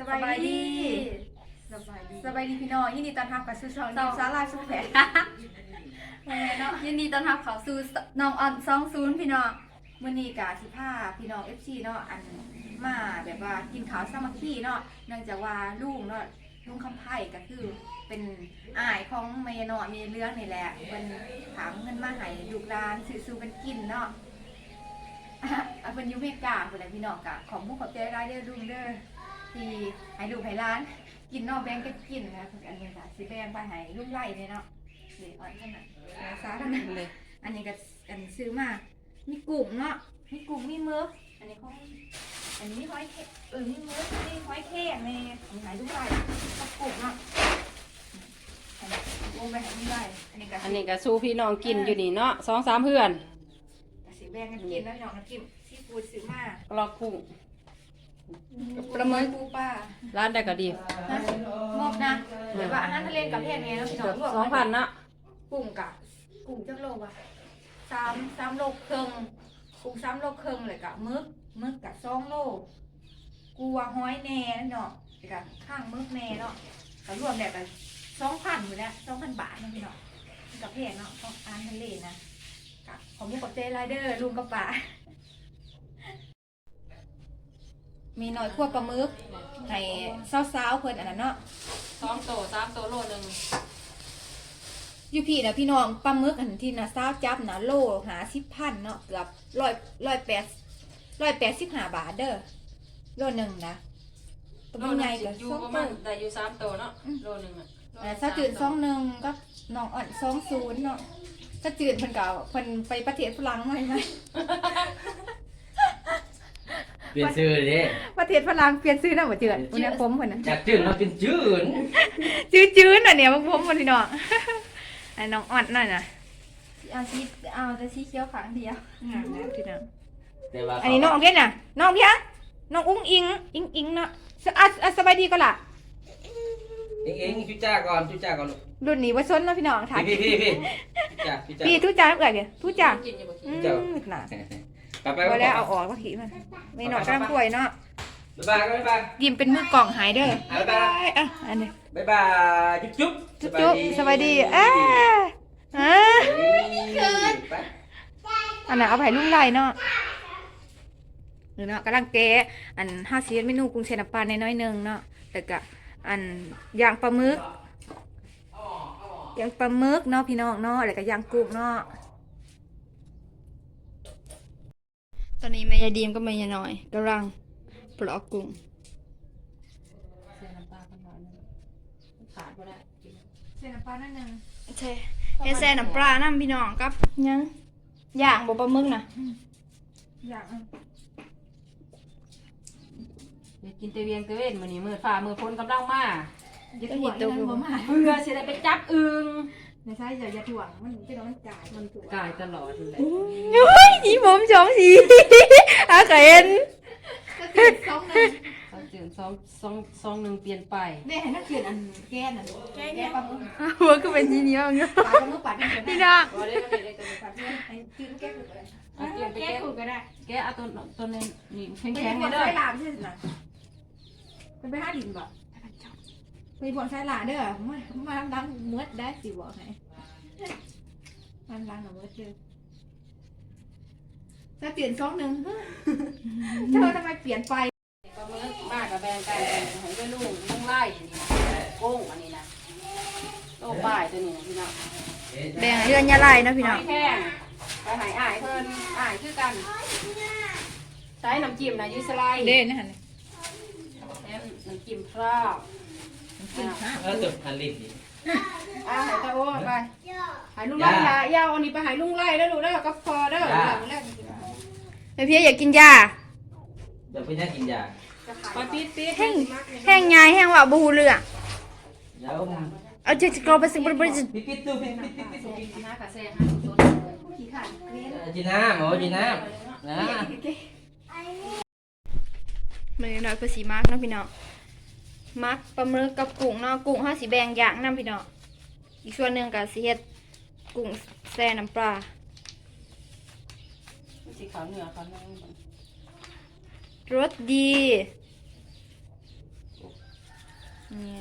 สบายดีสบายดีสบายดีพี่น้องยินดีต้อนรับกับสู่ช่องนิวซาลาสุขแผนแม่เนาะยินดีต้อนรับเข้าสู่น้องอ่อนสองศูนย์พี่น้องมื้อนี้กะสิพาพี่น้อง FC เนาะอันมาแบบว่ากินข้าวสามัคคีเนาะเนื่องจากว่าลุงเนาะลุงคำไผ่ก็คือเป็นอ้ายของเมย์เนาะมีเรื่องนี่แหละเพิ่นถามเงินมาให้ลูกหลานซื้อๆกันกินเนาะอะอะเป็นอยูเมกาคนแหละพี่น้องกะของผู้ขอบใจร้ายเด้อลุงเด้อ ที่ให้ลูกให้ร้าน กินเนอกแบงก็กินนะอันนี้ค่ะสิแบงไปให้ลูกไล่เลยเนาะเดี๋ยวอ่อนขนาดเอาซาขนาดเลย อันนี้ก็อันนี้ซื้อมามีกุ้งเนาะมีกุ้งมีหมึกอันนี้ของอันนี้มีหอยเค็เออมีหมึกมีหอยเค็มในของไหนลูกไล่กับกุ้งเนาะอันนี้วงไปให้ลูกไล่อันนี้ก็อันนี้ก็สู้พี่น้องกินอยู่นี่เนาะสองสามเพื่อนก็สิแบงกันกินแล้วพี่น้องน้ำจิ้มซีฟู้ดซื้อมากรอกกุ้ง ประเมินปูป้าร้านได้ก็ดีงบนะเดี๋ยวว่าอาหารทะเลกับเพศไงเนาะพี่น้เกืออบงรวมสองพันเนาะกุ้งกับกุ้งจักโลวะสามสามโลครึ่งกุ้งสามโลครึ่งเลยกับมึกมึกกับสองโลกูว่าห้อยแน่เนาะแล้วกับข้างมึกแน่เนาะก็รวมแบบกันสองพันอยู่แล้วสองพันบาทเนาะพี่เนาะกับเพศเนาะของอาหารทะเลนะกับของมุกกับเจไรเดอร์ลุงกับป่า มีหน่อยคั่วปลาหมึกให้เศร้าๆเพิ่นอันนั้นเนาะสองโตสามโตโลหนึ่งอยู่พี่นะพี่น้องปลาหมึกอันที่นะซาวจับนะโลหาสิบพันเนาะเกือบร้อยร้อยแปดร้อยแปดสิบห้าบาทเด้อโลหนึ่งนะตัวมันใหญ่กับอยู่สองประตัมาณได้อยู่สามโตเนาะโลหนึ่งอะอ่าซาจืดสองหนึ่งก็น้องอ่อนสองศูนย์เนาะซาจืดเพิ่นเก่าเพิ่นไปประเทศฝรั่งมาไหม เปลี่ยนชื่อดิประเทศฝรั่งเปลี่ยนชื่อนะบ่เจือดอุณหภูมิเพิ่นน่ะจากจืดมาเป็นจืดจื้อจื้อน่ะเนี่ยมันผมบ่พี่น้องไอ้น้องอ่อนนั่นน่ะเอาสีเอาแต่สีเขียวขางเดียวงามนะพี่น้องแต่ว่าอันนี้น้องเพี้ยนน่ะน้องเพี้ยนน้องอุ้งอิงอิงอิงเนาะสอะอะสบายดีก็ล่ะเองเองจุจ้าก่อนจุจ้าก่อนลูกรุ่นนี้ว่าซนเนาะพี่น้องถ่ายพี่พี่พี่พี่จ้าพี่จ้าพี่ทุจ้าเอ่ยทุจ้ากินอยู่บ่อืกินมน่ะก ลับไปพอแล้วเอาออกว่าขี้มันไม่หนอกกำลังป่วยเนาะบ๊ายบายบ๊ายบาย ยิ้มเป็นมือกล่องหายเด้อบ๊ายบาย อะอันนี้บ๊ายบายจุ๊บจุ๊บจุ๊บจุ๊บสบายดีเอ้ยอะไปอันน่ะเอาไปลุงไรเนาะหรือเนาะกำลังแกะอันห้าเสียนเมนูกรุงเชนน้ำปลาในน้อยๆหนึงเนาะแต่ก็อันย่างปลาหมึกย่างปลาหมึกเนาะพี่น้องเนาะแล้วก็ย่างกุ้งเนาะ ตอนนี้แม่ยายดีมก็แม่ยายน้อยกำลังปลอกกุ้งเสียน้ำตาลกันหน่อยนึงขาดบ่ได้เส้นน้ำปลาหนั่นนึงใช่เฮ็ดแซ่น้ำปลาน้ำพี่น้องกับยังย่างบ่ปลาหมึกนะย่างอยากกินเตเวียงเตเวนมื้อนี้มื้อฟ้ามื้อฝนกำลังมาอย่าถ่วงมันบ่มาเพื่อสิได้ไปจับอึ่ง ไม่ใช่อย่าอย่าถ่วงมันพี่น้องมันจ่ายมันถ่วงกายตลอดนั่นแหละโอ้ยอีผมสองสีอาเข็นก็ติดสองหนึ่งสองจืดสองสองสองหนึ่งเปลี่ยนไปเนี่ยให้นักเขียนอันแก้น่ะแก้แก้ปลาหมึกหัวก็เป็นสีนี้เงี้ยปลาปลาหมึกปลาที่เขียนพี่ได้น้องบ่ได้บ่ได้ได้ตัวนี้ปลาที่ให้จืดแก้ถูกก็ได้เอาเตรียมไปแก้แก้ถูกก็ได้แกเอาตัวตัวนี้นี่แข็งไปแข็งบ่ๆเด้ใช้อลาไม่ใช่นะไปไปหาดินบ่ ไปบ่ใช้ลาเด้อมามาล้างมืดได้สิบ่ให้มันล้างมืดเด้อถ้าเปลี่ยนสองหนึ่งเธอทำไมเปลี่ยนไปปลาหมึกมากกับแบงกันให้ด้วยลุงลุงไล่อันนี้นะกุ้งอันนี้นะโลป้ายตัวนี้นะพี่น้องแบ่งเรือนยาลายเนาะพี่น้องหอยแข้งไปหายอ่ายเพิ่นอ่ายคือกันใช้น้ำจิ้มนะยูสไลด์เด่นนะฮะแถมน้ำจิ้มพร้าวกินฮะ เออจบพันลิตรดิอ่าหายตะโอ้ไปหายลุงไล่ละยาวอันนี้ไปหายลุงไล่แล้วดูเด้อกับพอเด้อหลังแรกไอพี่อยากกินยาเดี๋ยวพี่จะกินยาไปปี๊ดปี๊ดแห้งแห้งยายแห้งว่าบูเรื่องเดี๋ยวเอาจะจะกรอไปสิบริบริพี่ปิดตู้พี่ปิดปิดปิดปิดปิดห้ากระเซ่ห้าโซนขี้ขาดเกลียนเออจีน้ำโอ้จีน้ำนะมือน้อยเพื่อสีมาร์กเนาะพี่น้อง มาร์กปลาหมึกกับกุ้งเนาะกุ้งห้าสีแบ่งอย่างน้ำพี่น้องอีกส่วนหนึ่งกับสีเฮ็ดกุ้งแซ่น้ำปลาสีขาวเหนือขาวเหนือรสดีโอเคนี่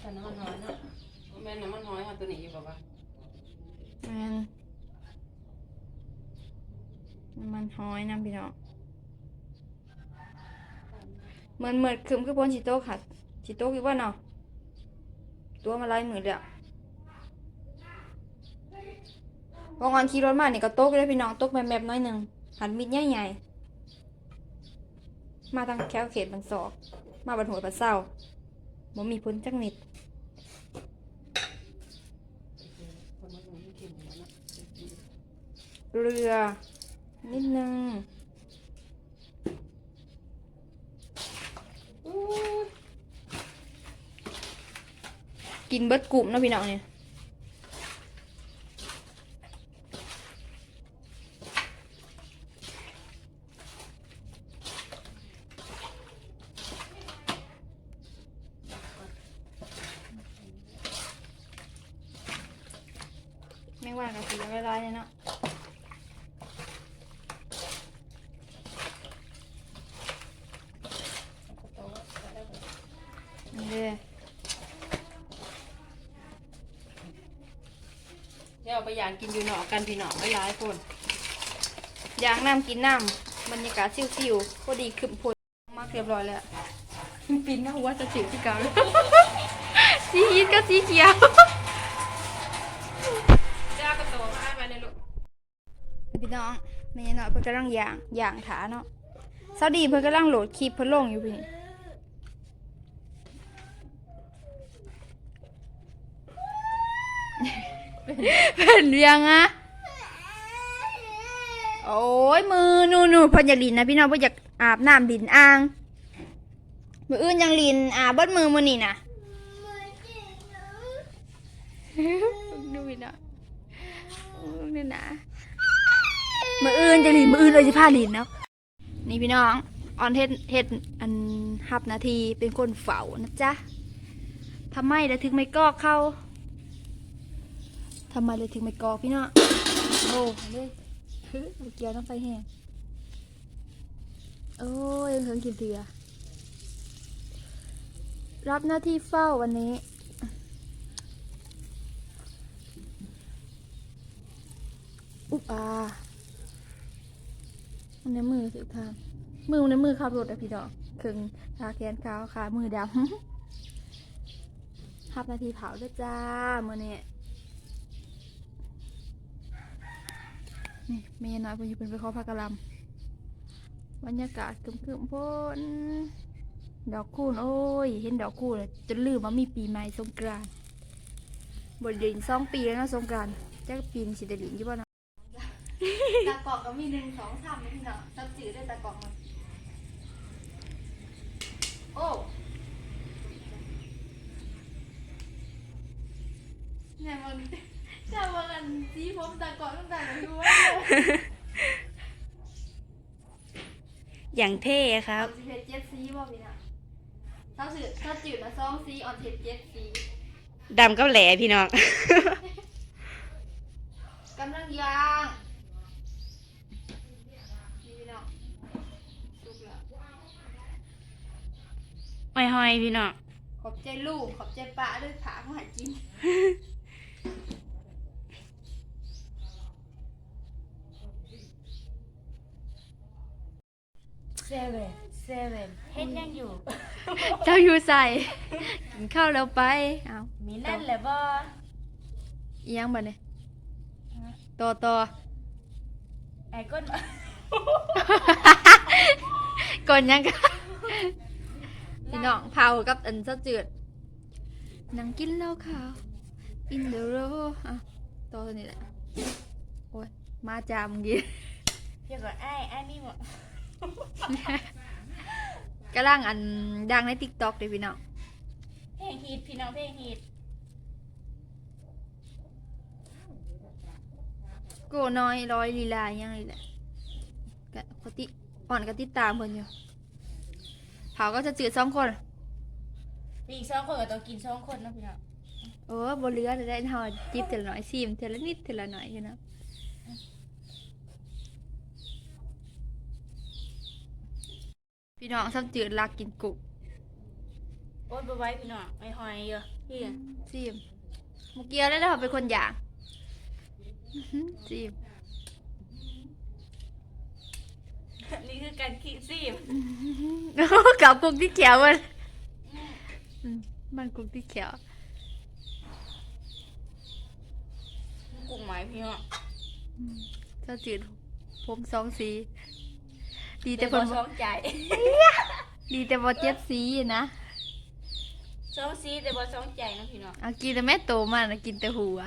แต่น้ำมันหอยเนาะแม่นน้ำมันหอยค่ะตัวนี้อยู่ป่าวะแม่นน้ำ มันห้อยน้ำพี่น้องเหมือนเหมือนคืมคือพนชิโต้ค่ะชิโต้คือว่าเนาะตัวมาไล่มือเลยอะวงอนขี่รถมาเนี่ยก็โต๊กเลยพี่น้องโต๊กแบบแบบน้อยหนึ่งหันมิดใหญ่ๆมาทางแควเขตบันศอก มาบันหัวบันเศร้าบ่มีพ้นจักนิดเรือ นิดนึงอู้ยกินเบิดกลุ่มเนาะพี่น้องเนี่ยแม่งว่ากับสีละลายเลยเนาะ โตแล้วได้บ่ นี่เลย เดี๋ยวเอาไปย่างกินอยู่หนอกกันพี่หนอกไม่ร้ายคนยางน้ำกินน้ำบรรยากาศซิวๆพอดีขึ้นพลมากเรียบร้อยแล้วปินมาหัวจะสิวที่เก่าเลยสีฮีทกับสีเขียวเจ้ากระโตมามาในลูกพี่น้องแม่น้อยเพิ่นกำลังย่างย่างขาเนาะสาวดีเพิ่นกำลังโหลดคลิปเพิ่นลงอยู่พี่ เป็นเรียงอะโอ้ยมือนูนูเพิ่นอยากลินนะพี่น้องเพิ่นอยากอาบน้ำลินอ่างมืออื่นยังลินอาบเบิดมือมื้อนี่นะดูพี่น้องโอ้ยนี่นะมืออื่นจะลินมืออื่นเลยจะพาลินเนาะนี่พี่น้องออนเฮ็ดเฮ็ดอันหับนาทีเป็นคนเฝ้านะจ๊ะทำไมเลยถึงไม่กอกเข้า ทำไมเลยถึงไม่กอกพี่น้องโอ้เลยเกียวต้องไฟแห้งโอ้ยยังเพิ่งกินเถือรับหน้าที่เฝ้าวันนี้ อุ๊บอามันในมือถือทางมือในมือขับรถอะพี่ดอกครึ่งขาแขนขาวขามือดำขับหน้าที่เผาด้วยจ้าเมื่อเนี้ นี่เมย์น้อยเพนอยู่เป็นไปขอพักกะลำบรรยากาศครึมพ้นดอกคูณโอ้ย เห็นดอกคูณเลยจนลืมว่ามีปีใหม่สงกรานต์บทเรียนสองปีแล้วนะสงกรานต์จะปีนสิเดลินยู่บ่เนาะตากองก็มีหนึ่งสองสามนี่เนาะซับจืดได้ตากองมันโอ้เนี่ยมัน จะว่ากันสีผมตากล่องตั้งแต่อายุว่าอย่างเท่คครัรับบสีเพชรเจ็ดสีบ่พี่เนาะซับจืดซับจืดนะสองสีออนเพชรเจ็ดสีดำกับแหล่พี่น้อง กำลังย่างนี่พี่น้องสุกแล้ว ห้อยๆพี่น้อง ขอบใจลูก ขอบใจป้าด้วยขาเขาหากิน เซเว่นเซเว่นเฮ็ดยังอยู่ เจ้าอยู่ใส่กินข้าวแล้วไปเอามีนั่นแหละบ่อีหยังบ่เนี่ยต่อต่อไอ้ก้นก่อนยังกันพี่น้องเผากับอันซะจืดนังกินเหล้าขาว in the row อะต่อตัวนี้แหละโอ้ยมาจามกี้เดี๋ยวก่อนไอ้ไอ้นี่บ่ กำลังอันดังใน TikTok เลยพี่น้องเพลงฮิตพี่น้องเพลงฮิตโกน้อยร้อยลีลาอยังไงแหละกะกติอ่อนกติดตามเพิ่นอยู่เผาก็จะจืดสองคนอีกสองคนก็ต้องกินสองคนเนาะพี่น้องโอ้บนเรือจะได้ทอดจิบเทละหน่อยซิมเทละนิดเทละหน่อยอยู่เนาะ พี่น้องซ้ำจืดรักกินกุกโอ๊ยบ่ไว้พี่น้องไอ้หอยเยอะพี่ซีมเมุกเกียวได้แล้วเป็นคนอย่างอื้อหือซีมนี่คือการคิดซีมโอ้กับกุกที่เขียวมันอืมมันกุกที่เขียวกุ้งไม้พี่น้องเจ้าจืดผมสองสี ดีแต่แต่เพิ่บ่นสบ่องใจดีแต่บ่เจ็บสีนะสองซีแต่บ่สองใจนะพี่น้องเอากินแต่แม่โตมันนะกินแต่หัว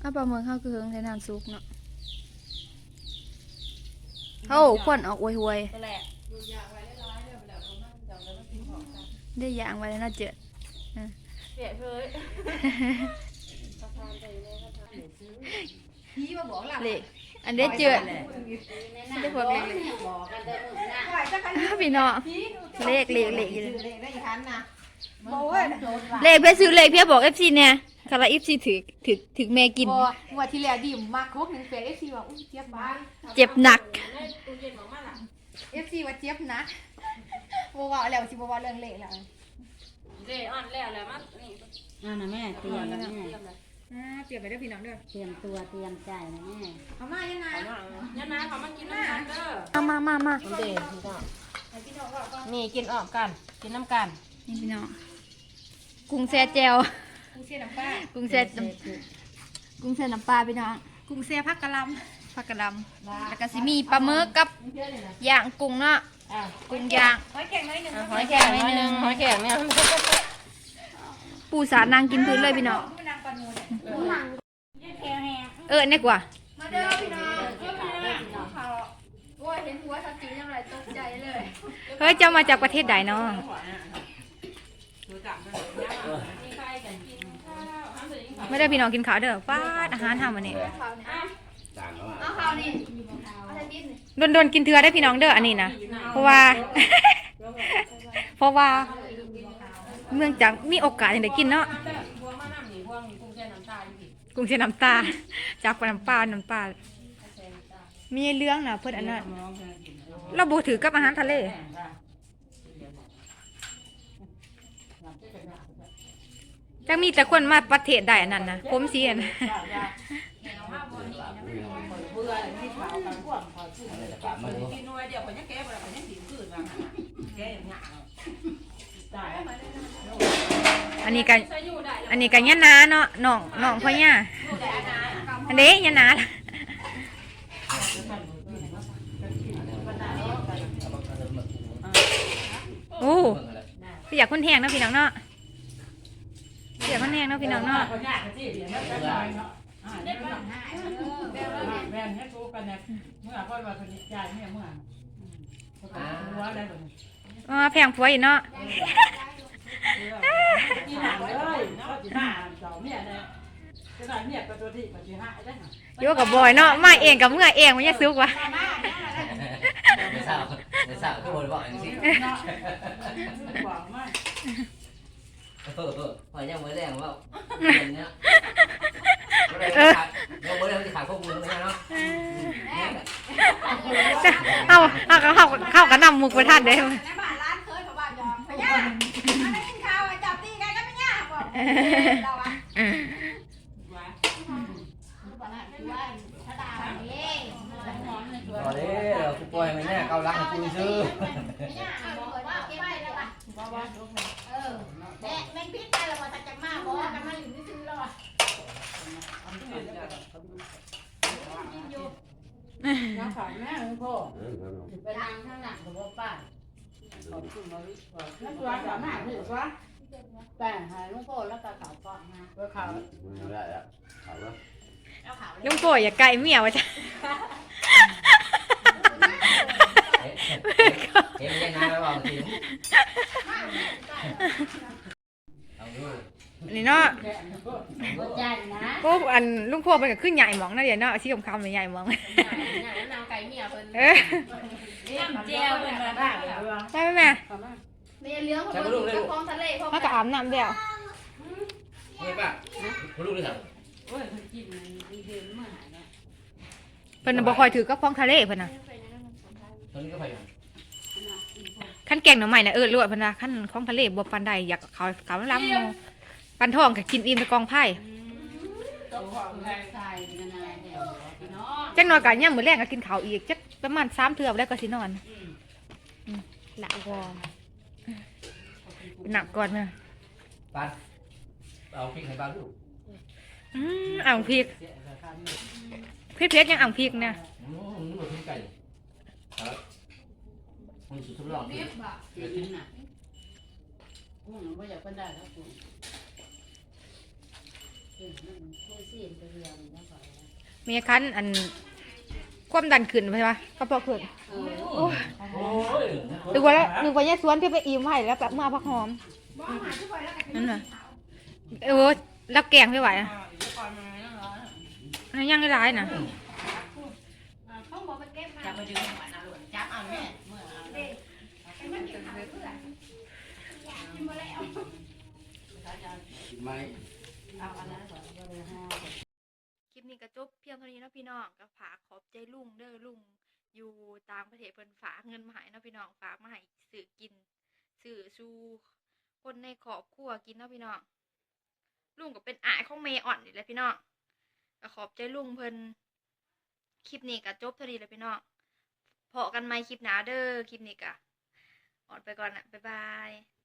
เอาปลาหมึกเข้าคือเฮิงใช้น้ำซุปเนาะเอ้าควันออกหวย ตัวแรก ๆ ได้อย่างไว้แล้วน่าเจ็ดเสียเพ้ยพี่มาบอกหลังเล็กอันเด้เจ็ดได้พวกเล็กบอกกันเด้อมื้อหน้าปล่อยจะกันๆพี่น้องเลขเลขเลขอยู่เลยเลขได้อีกทันนะโอ้ยเลขเพื่อซื้อเลขเพื่อบอกเอฟซีเนี่ยคาราเอฟซีถือถือถือแม่กินบ่งวดที่แล้วดิมมาครบหนึ่งเฟซเอฟซีว่าอุ้ยเจี๊ยบบ้านเจ็บหนักตู้เย็นของมันล่ะเอฟซีว่าเจี๊ยบนะ บ่ว่าแล้วสิบ่ว่าเรื่องเลขแล้วเด้อ่อนแล้วแล้วมันนี่อ่านะแม่เตรียมนะแม่อ่าเตรียมไปเด้อพี่น้องเด้อเตรียมตัวเตรียมใจนะแม่เอามายังไงยันนาเขามากินน้ำกันเด้อเอามามามาเด็กนี่กินออกกัน กินน้ำกัน นี่พี่น้องกุ้งแซ่แจวกุ้งเสียน้ำปลากุ้งแซ่น้ำกุ้งแซ่น้ำปลาพี่น้องกุ้งเสียผักกะหล่ผักกระหลำแล้วก็สิมีปลาหมึกกับย่างกุ้งเนาะ อะกุ้งย่างำหอยแข็งน้อยหนึ่งหอยแข็งหน่อยหนึงหอยแข็งเนี่ยปูสานางกินพื้นเลยพี่น้องผู้นางปลานูเนี่ยแห้งแห้งเออเนี่ยกว่า มาเด้อพี่น้องเด้อพี่น้องเขาโอ้ยเห็นหัวทับจิ๋วยังไรตกใจเลย เฮ้ยเจ้ามาจากประเทศใดเนาะมีใครกันกินข้าวห้ามเสียงไม่ได้พี่น้องกินข้าวเด้อป้าดอาหารทำวันนี้ เอาเขานี่เอาใส่ดินนี่โดนๆกินเทือได้พี่น้องเด้ออันนี้นะเพราะว่า เพราะว่าเมืองจากมีโอกาสอย่างได้กินเนาะพวงมะนาวนี่พวงกุ้งแช่น้ำตาลนี่กุ้งเสียน้ำตา จากปลาน้ำปลาน้ำปลามีเรื่องนะเพื่อนอันนั้นเราบูถือกับอาหารทะเลจะมีแต่คนมาประเทศใดอันนั้นนะผมเสียนะเบื่อที่ขาวกันพวกขอชื่อมันดูกินน่วยเดียวคนยังแก้บ่ได้คนยังสิคืนว่าแก้อย่างเงี้ยตายอันนี้กันอันนี้กันยะนาเนาะน้องน้องพ่อย่าอันเด้ยะนาโอ้พี่อยากคนแห้งเนาะพี่น้องเนาะพี่อยากคนแห้งเนาะพี่น้องเนาะ คนยากที่เดี๋ยวนั้นจะตายเนาะอ่แม่ให้กูกันเนี่ยเมื่อพ่อว่าคนยายเมื่อเมื่อหัวได้บ่อ๋อแพงผัวอีกเนาะที่หาเลยเนาะที่หาเจ้าเมียนี่ยจะได้เมียกับตัวที่กับที่หาได้โยกับบอยเนาะมาเองกับเมื่อเองมันจะซุกวะไม่ทราบไม่ทราบก็บ่ได้บอกอย่างนี้อกมาเออเออพอยังมือแรงว่าเนี่ย ยังมือแรงที่ขายข้อมูลตรงนี้เนาะเอาเอาเขาเข้าเข้ากันนำมุกไปท่านเด้อในบ้านร้านเคยเขาบ้ายอมพะย่าอันนี้กินข้าวจับตีกันก็ไม่ยากบอกเราอะถ้าด่าแบบนี้ตอนนี้เราปล่อยมันเนี่ยเกาลักให้กูซื้อไม่อเก็บไว้แม่แม่งพิษไปแล้วว่าจะจะมาบอกกันมาอยู่ที่ซื้อแล้วอะ น้าขายแม่ลุงพ่อไปนั่งข้างหลังกับพ่อป้าขอบคุณมาวิขอบคุณตัวสามารถถือว่าแป้งหายลุงพ่อแล้วก็ขาวก้อนนะก็ขาวได้แล้วเอาแล้วลุงโป่อยอย่าไกลเมียวะจ้ะ เห็นยังไงแล้วบอกทีเอาดู อันนี้เนาะ หัวใจนะ โอ้อันลุงโป่เป็นก็ขึ้นใหญ่หมองนะเดี๋ยวเนาะชีคำคำใหญ่หมองนางไก่เมียเพิ่นเออเจียวเพิ่นมาได้เลยว่าได้ไหมแม่ขอบคุณไม่เลี้ยงคนอยู่กับคลองทะเลพวกเขาก็อาบน้ำแล้วเฮ้ยป้าคุณลูกด้วยครับโอ้ยมันกินมันเดินมาหาเนี่ยเพิ่นน่ะบ่ค่อยถือกับของทะเลเพิ่นน่ะตอนนี้ก็ไปกันขั้นแกงหน่อไม้น่ะเออรวดเพิ่นว่าขั้นของทะเลบ่ปานใดอยากเขาเขาล้ำหมู่ปันทองก็กินอิ่มไปกองไผ่ ก็ของแรงทรายกันอะไรเนี่ยพี่น้องจังน้อยก็ยามมื้อแลงก็กินข้าวอีกจักประมาณ3เทื่อแล้วก็สินอนหลับก่อนหนักก่อนนะป้าเอาพริกให้ป้าลูกอืมอ่างพริกเผ็ดๆยังอ่างพริกนะอืมนี่มันพริกไก่ครับมันสุดทดลองเรียบบ่เดี๋ยวกินน่ะกุ้งไม่อยากเป็นได้ครับกุ้ง เออมันไม่เสียนไปเรียนแล้วก็มีคันอันความดันขึ้นไปปะกระเพาะขึ้นเออโอ้ยนึกว่าแล้วนึกว่าเนี่ยสวนที่ไปอิ่มไว้แล้วแบบมาพักหอมนั่นน่ะเออแล้วแกงไม่ไหวอะอันนั้นยังไม่ร้ายนะเขาบอกไปเก็บม เอาอันนั้นก่อนก็เลยห้าคลิปนี้ก็จบเพียงเท่านี้เนาะพี่น้องก็ฝากขอบใจลุงเด้อลุงอยู่ต่างประเทศเพิ่นฝากเงินมาให้เนาะพี่น้องฝากมาให้สื่อกินสื่อสู่คนในครอบครัวกินเนาะพี่น้องลุงก็เป็นอายของเมย์อ่อนนี่แหละพี่น้องก็ขอบใจลุงเพิ่นคลิปนี้ก็จบเท่านี้แหละพี่น้องพอกันใหมคลิปหนาเด้อคลิปนี้ก็ออนไปก่อนนะบ๊ายบาย